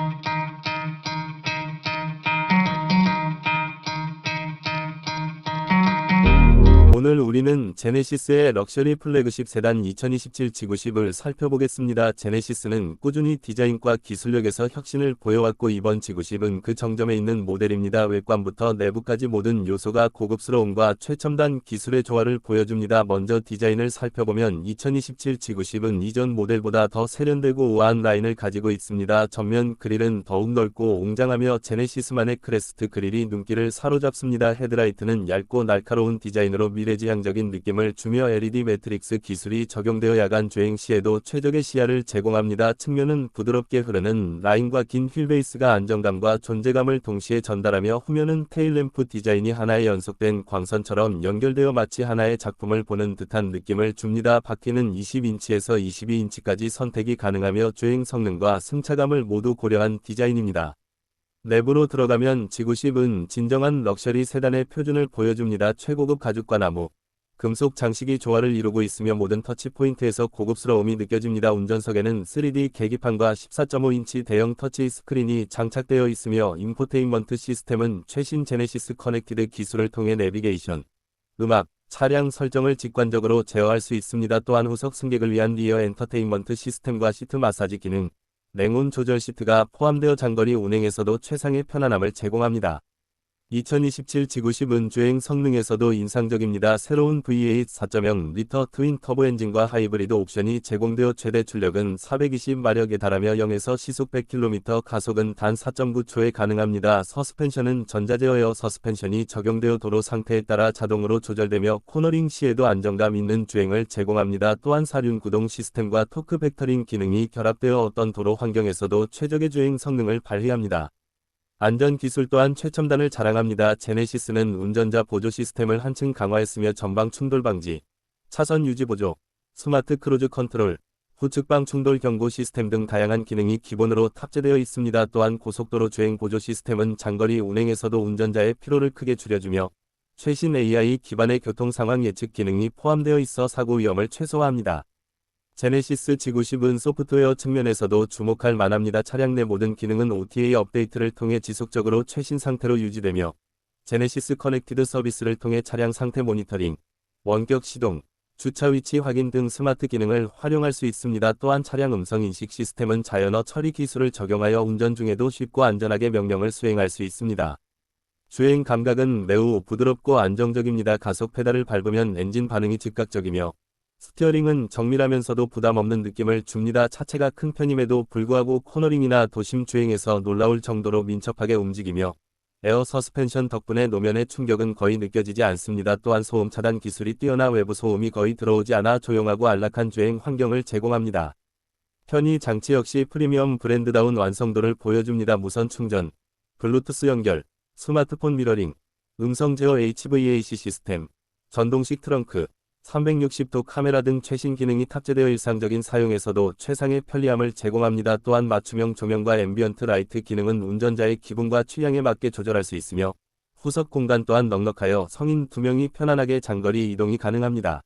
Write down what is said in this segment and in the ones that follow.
thank you 오늘 우리는 제네시스의 럭셔리 플래그십 세단 2027 G90을 살펴보겠습니다. 제네시스는 꾸준히 디자인과 기술력에서 혁신을 보여왔고 이번 G90은 그 정점에 있는 모델입니다. 외관부터 내부까지 모든 요소가 고급스러움과 최첨단 기술의 조화를 보여줍니다. 먼저 디자인을 살펴보면 2027 G90은 이전 모델보다 더 세련되고 우아한 라인을 가지고 있습니다. 전면 그릴은 더욱 넓고 웅장하며 제네시스만의 크레스트 그릴이 눈길을 사로잡습니다. 헤드라이트는 얇고 날카로운 디자인으로 미래 지향적인 느낌을 주며 LED 매트릭스 기술이 적용되어 야간 주행 시에도 최적의 시야를 제공합니다. 측면은 부드럽게 흐르는 라인과 긴 휠베이스가 안정감과 존재감을 동시에 전달하며 후면은 테일램프 디자인이 하나의 연속된 광선처럼 연결되어 마치 하나의 작품을 보는 듯한 느낌을 줍니다. 바퀴는 20인치에서 22인치까지 선택이 가능하며 주행 성능과 승차감을 모두 고려한 디자인입니다. 내부로 들어가면 G90은 진정한 럭셔리 세단의 표준을 보여줍니다. 최고급 가죽과 나무, 금속 장식이 조화를 이루고 있으며 모든 터치 포인트에서 고급스러움이 느껴집니다. 운전석에는 3D 계기판과 14.5인치 대형 터치 스크린이 장착되어 있으며 인포테인먼트 시스템은 최신 제네시스 커넥티드 기술을 통해 내비게이션, 음악, 차량 설정을 직관적으로 제어할 수 있습니다. 또한 후석 승객을 위한 리어 엔터테인먼트 시스템과 시트 마사지 기능, 냉온 조절 시트가 포함되어 장거리 운행에서도 최상의 편안함을 제공합니다. 2027 G90은 주행 성능에서도 인상적입니다. 새로운 V8 4.0 리터 트윈 터보 엔진과 하이브리드 옵션이 제공되어 최대 출력은 420마력에 달하며 0에서 시속 100km 가속은 단 4.9초에 가능합니다. 서스펜션은 전자제어여 서스펜션이 적용되어 도로 상태에 따라 자동으로 조절되며 코너링 시에도 안정감 있는 주행을 제공합니다. 또한 사륜 구동 시스템과 토크 벡터링 기능이 결합되어 어떤 도로 환경에서도 최적의 주행 성능을 발휘합니다. 안전 기술 또한 최첨단을 자랑합니다. 제네시스는 운전자 보조 시스템을 한층 강화했으며 전방 충돌 방지, 차선 유지 보조, 스마트 크루즈 컨트롤, 후측방 충돌 경고 시스템 등 다양한 기능이 기본으로 탑재되어 있습니다. 또한 고속도로 주행 보조 시스템은 장거리 운행에서도 운전자의 피로를 크게 줄여주며 최신 AI 기반의 교통 상황 예측 기능이 포함되어 있어 사고 위험을 최소화합니다. 제네시스 G90은 소프트웨어 측면에서도 주목할 만합니다. 차량 내 모든 기능은 OTA 업데이트를 통해 지속적으로 최신 상태로 유지되며 제네시스 커넥티드 서비스를 통해 차량 상태 모니터링, 원격 시동, 주차 위치 확인 등 스마트 기능을 활용할 수 있습니다. 또한 차량 음성 인식 시스템은 자연어 처리 기술을 적용하여 운전 중에도 쉽고 안전하게 명령을 수행할 수 있습니다. 주행 감각은 매우 부드럽고 안정적입니다. 가속 페달을 밟으면 엔진 반응이 즉각적이며 스티어링은 정밀하면서도 부담 없는 느낌을 줍니다. 차체가 큰 편임에도 불구하고 코너링이나 도심 주행에서 놀라울 정도로 민첩하게 움직이며 에어 서스펜션 덕분에 노면의 충격은 거의 느껴지지 않습니다. 또한 소음 차단 기술이 뛰어나 외부 소음이 거의 들어오지 않아 조용하고 안락한 주행 환경을 제공합니다. 편의 장치 역시 프리미엄 브랜드다운 완성도를 보여줍니다. 무선 충전, 블루투스 연결, 스마트폰 미러링, 음성 제어 HVAC 시스템, 전동식 트렁크, 360도 카메라 등 최신 기능이 탑재되어 일상적인 사용에서도 최상의 편리함을 제공합니다. 또한 맞춤형 조명과 앰비언트 라이트 기능은 운전자의 기분과 취향에 맞게 조절할 수 있으며 후석 공간 또한 넉넉하여 성인 2명이 편안하게 장거리 이동이 가능합니다.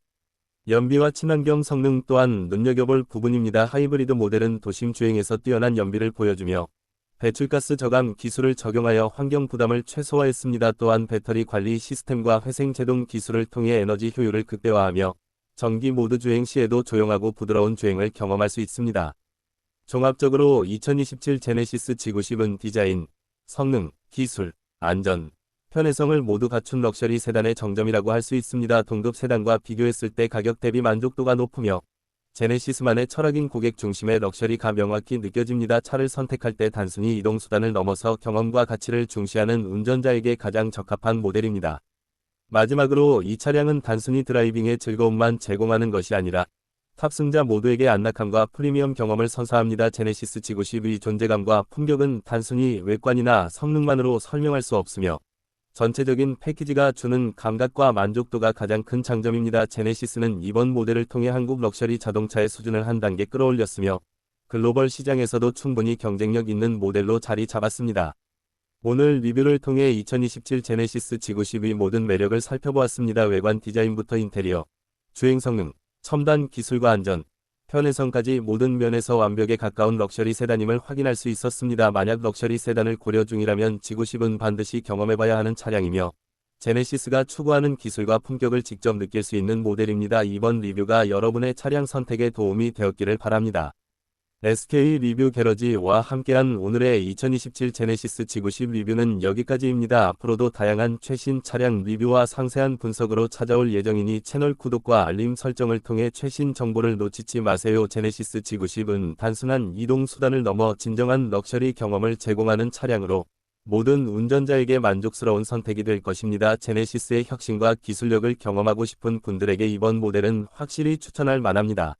연비와 친환경 성능 또한 눈여겨볼 부분입니다. 하이브리드 모델은 도심 주행에서 뛰어난 연비를 보여주며 배출가스 저감 기술을 적용하여 환경 부담을 최소화했습니다. 또한 배터리 관리 시스템과 회생 제동 기술을 통해 에너지 효율을 극대화하며 전기 모드 주행 시에도 조용하고 부드러운 주행을 경험할 수 있습니다. 종합적으로 2027 제네시스 G90은 디자인, 성능, 기술, 안전, 편의성을 모두 갖춘 럭셔리 세단의 정점이라고 할 수 있습니다. 동급 세단과 비교했을 때 가격 대비 만족도가 높으며 제네시스만의 철학인 고객 중심의 럭셔리가 명확히 느껴집니다. 차를 선택할 때 단순히 이동수단을 넘어서 경험과 가치를 중시하는 운전자에게 가장 적합한 모델입니다. 마지막으로 이 차량은 단순히 드라이빙의 즐거움만 제공하는 것이 아니라 탑승자 모두에게 안락함과 프리미엄 경험을 선사합니다. 제네시스 G90의 존재감과 품격은 단순히 외관이나 성능만으로 설명할 수 없으며 전체적인 패키지가 주는 감각과 만족도가 가장 큰 장점입니다. 제네시스는 이번 모델을 통해 한국 럭셔리 자동차의 수준을 한 단계 끌어올렸으며 글로벌 시장에서도 충분히 경쟁력 있는 모델로 자리 잡았습니다. 오늘 리뷰를 통해 2027 제네시스 G90의 모든 매력을 살펴보았습니다. 외관 디자인부터 인테리어, 주행 성능, 첨단 기술과 안전, 편의성까지 모든 면에서 완벽에 가까운 럭셔리 세단임을 확인할 수 있었습니다. 만약 럭셔리 세단을 고려 중이라면 지구십은 반드시 경험해봐야 하는 차량이며 제네시스가 추구하는 기술과 품격을 직접 느낄 수 있는 모델입니다. 이번 리뷰가 여러분의 차량 선택에 도움이 되었기를 바랍니다. SK 리뷰 게러지와 함께한 오늘의 2027 제네시스 지구십 리뷰는 여기까지입니다. 앞으로도 다양한 최신 차량 리뷰와 상세한 분석으로 찾아올 예정이니 채널 구독과 알림 설정을 통해 최신 정보를 놓치지 마세요. 제네시스 지구십은 단순한 이동 수단을 넘어 진정한 럭셔리 경험을 제공하는 차량으로 모든 운전자에게 만족스러운 선택이 될 것입니다. 제네시스의 혁신과 기술력을 경험하고 싶은 분들에게 이번 모델은 확실히 추천할 만합니다.